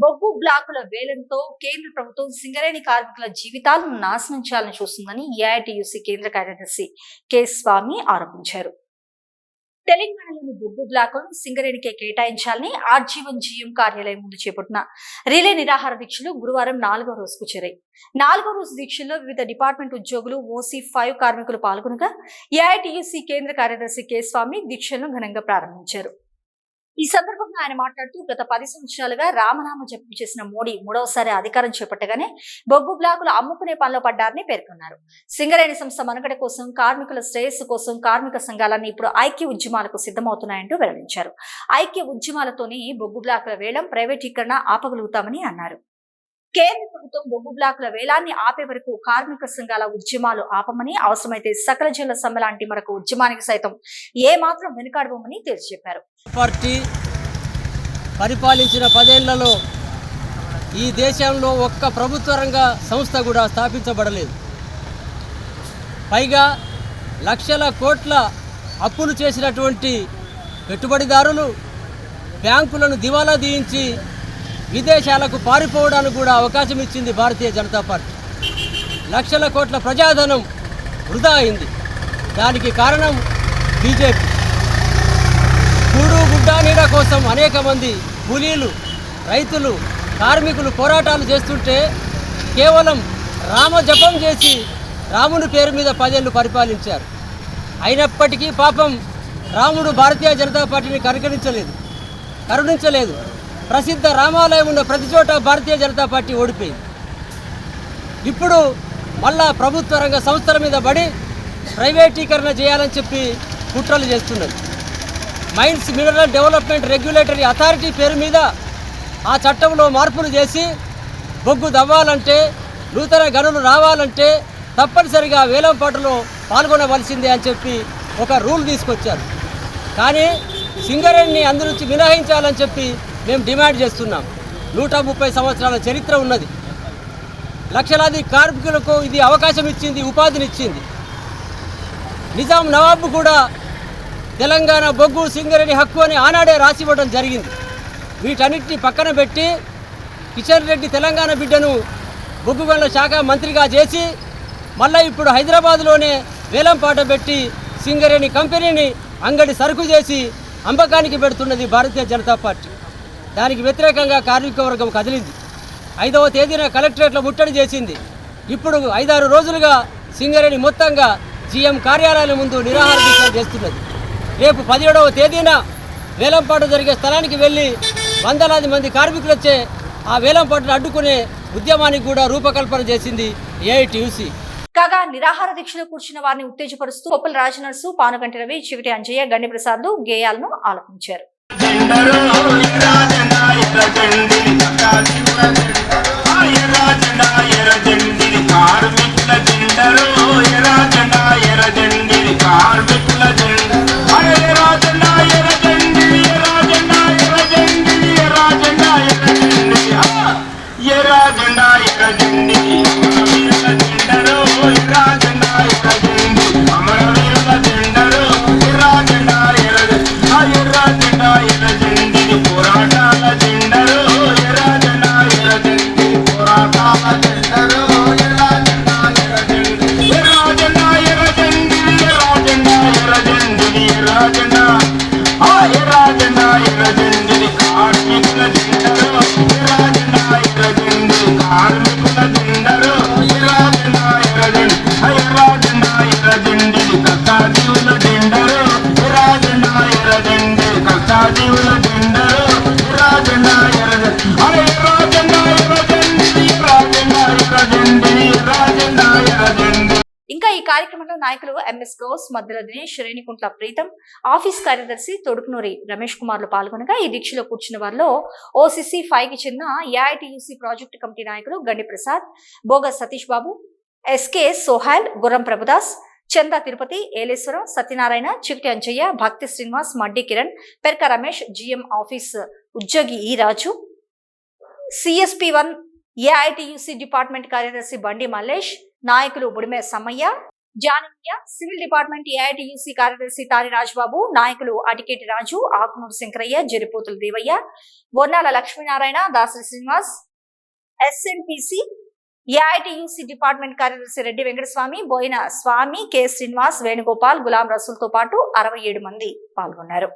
బొగ్గు బ్లాకుల వేలంతో కేంద్ర ప్రభుత్వం సింగరేణి కార్మికుల జీవితాలను నాశనం చేయాలని చూస్తుందని ఏఐటియుసి కేంద్ర కార్యదర్శి కె స్వామి ఆరోపించారు. తెలంగాణలోని బొగ్గు బ్లాకులను సింగరేణికే కేటాయించాలని ఆర్జీవన్ జీఎం కార్యాలయం ముందు చేపట్టిన రిలే నిరాహార దీక్షలు గురువారం నాలుగో రోజుకు చేరాయి. నాలుగో రోజు దీక్షల్లో వివిధ డిపార్ట్మెంట్ ఉద్యోగులు ఓసీ ఫైవ్ కార్మికులు పాల్గొనగా ఏఐటియుసి కేంద్ర కార్యదర్శి కె స్వామి దీక్షలను ఘనంగా ప్రారంభించారు. ఈ సందర్భంగా ఆయన మాట్లాడుతూ గత పది సంవత్సరాలుగా రామనామ జపం చేసిన మోడీ మూడవసారి అధికారం చేపట్టగానే బొగ్గు బ్లాకులు అమ్ముకునే పనిలో పడ్డారని పేర్కొన్నారు. సింగరేణి సంస్థ మనుగడ కోసం కార్మికుల శ్రేయస్సు కోసం కార్మిక సంఘాలన్నీ ఇప్పుడు ఐక్య ఉద్యమాలకు సిద్ధమవుతున్నాయంటూ వెల్లడించారు. ఐక్య ఉద్యమాలతోనే బొగ్గు బ్లాకుల వేలం ప్రైవేటీకరణ ఆపగలుగుతామని అన్నారు. కేంద్ర ప్రభుత్వం బొగ్గు బ్లాకుల వేలాన్ని ఆపే వరకు కార్మిక సంఘాల ఉద్యమాలు ఆపమని అవసరమైతే సకల జల సమ్మె లాంటి మరొక ఉద్యమానికి సైతం ఏ మాత్రం వెనుకాడబోమని తేల్చి చెప్పారు పార్టీ పరిపాలించిన పదేళ్ళలో ఈ దేశంలో ఒక్క ప్రభుత్వ రంగ సంస్థ కూడా స్థాపించబడలేదు. పైగా లక్షల కోట్ల అప్పులు చేసినటువంటి పెట్టుబడిదారులు బ్యాంకులను దివాలా దీయించి విదేశాలకు పారిపోవడానికి కూడా అవకాశం ఇచ్చింది భారతీయ జనతా పార్టీ. లక్షల కోట్ల ప్రజాధనం వృధా అయింది. దానికి కారణం బీజేపీ. కూడు గుడ్డ నీడ కోసం అనేక మంది కూలీలు రైతులు కార్మికులు పోరాటాలు చేస్తుంటే కేవలం రామజపం చేసి రాముని పేరు మీద పదేళ్ళు పరిపాలించారు. అయినప్పటికీ పాపం రాముడు భారతీయ జనతా పార్టీని కనుకరించలేదు కరుణించలేదు. ప్రసిద్ధ రామాలయం ఉన్న ప్రతి చోట భారతీయ జనతా పార్టీ ఓడిపోయింది. ఇప్పుడు మళ్ళా ప్రభుత్వ రంగ సంస్థల మీద పడి ప్రైవేటీకరణ చేయాలని చెప్పి కుట్రలు చేస్తున్నది mines mineral development regulatory authority పేరు మీద ఆ చట్టంలో మార్పులు చేసి బొగ్గు దవ్వాలంటే నూతన గనులు రావాలంటే తప్పనిసరిగా వేలంపాటలో పాల్గొనవలసిందే అని చెప్పి ఒక రూల్ తీసుకొచ్చారు. కానీ సింగరేణిని అందు నుంచి మినహాయించాలని చెప్పి మేము డిమాండ్ చేస్తున్నాం. నూట ముప్పై సంవత్సరాల చరిత్ర ఉన్నది. లక్షలాది కార్మికులకు ఇది అవకాశం ఇచ్చింది ఉపాధినిచ్చింది నిజాం నవాబు కూడా తెలంగాణ బొగ్గు సింగరేణి హక్కు అని ఆనాడే రాసివ్వడం జరిగింది. వీటన్నిటిని పక్కన పెట్టి కిషన్ రెడ్డి తెలంగాణ బిడ్డను బొగ్గు గనుల శాఖ మంత్రిగా చేసి మళ్ళీ ఇప్పుడు హైదరాబాద్లోనే వేలంపాట పెట్టి సింగరేణి కంపెనీని అంగడి సరుకు చేసి అమ్మకానికి పెడుతున్నది భారతీయ జనతా పార్టీ. దానికి వ్యతిరేకంగా కార్మిక వర్గం కదిలింది. ఐదవ తేదీన కలెక్టరేట్లో ముట్టడి చేసింది. ఇప్పుడు ఐదారు రోజులుగా సింగరేణి మొత్తంగా జీఎం కార్యాలయం ముందు నిరాహార దీక్షలు చేస్తున్నది. రేపు పదిహేడవ తేదీన వేలంపాటు జరిగే స్థలానికి వెళ్ళి వందలాది మంది కార్మికులు వచ్చే ఆ వేలంపాటును అడ్డుకునే ఉద్యమానికి కూడా రూపకల్పన చేసింది ఏఐటియుసి. కాగా నిరాహార దీక్షలో కూర్చున్న వారిని ఉత్తేజపరుస్తూ కొప్పల రాజనర్సు పానుగంటి రవి చివిటి అంజయ్య గండి ప్రసాద్లు గేయాలను ఆలపించారు. கண்டு ఇంకా ఈ కార్యక్రమంలో నాయకులు ఎంఎస్ గౌస్ మధ్యల దినేష్ శ్రేణికుంట్ల ప్రీతం ఆఫీస్ కార్యదర్శి తొడుకునూరి రమేష్ కుమార్లు పాల్గొనగా ఈ దీక్షలో కూర్చున్న వారిలో ఓసీసీ ఫైవ్కి చెందిన ఏఐటీయూసీ ప్రాజెక్టు కమిటీ నాయకులు Gandi Prasad Boga Satish Babu SK Sohal Gurram Prabhudas Chanda Tirupati Eleswaram Satyanarayana Chiviti Anjaiah Bhakti Srinivas Maddi Kiran Perka Ramesh GM office ఉద్యోగి E Raju. CSP one AITUC department కార్యదర్శి బండి మల్లేష్ నాయకులు Budime Sammaiah Janamaiah civil department AITUC కార్యదర్శి తారి రాజ్బాబు నాయకులు Atiketi Raju Akunuru Shankaraiah Jaripothula Devaiah Bonnala Lakshminarayana Dasari Srinivas SNPC AITUC department కార్యదర్శి Reddy Venkataswamy Boina Swamy K Srinivas Venugopal Ghulam రసూల్తో పాటు అరవై ఏడు మంది పాల్గొన్నారు.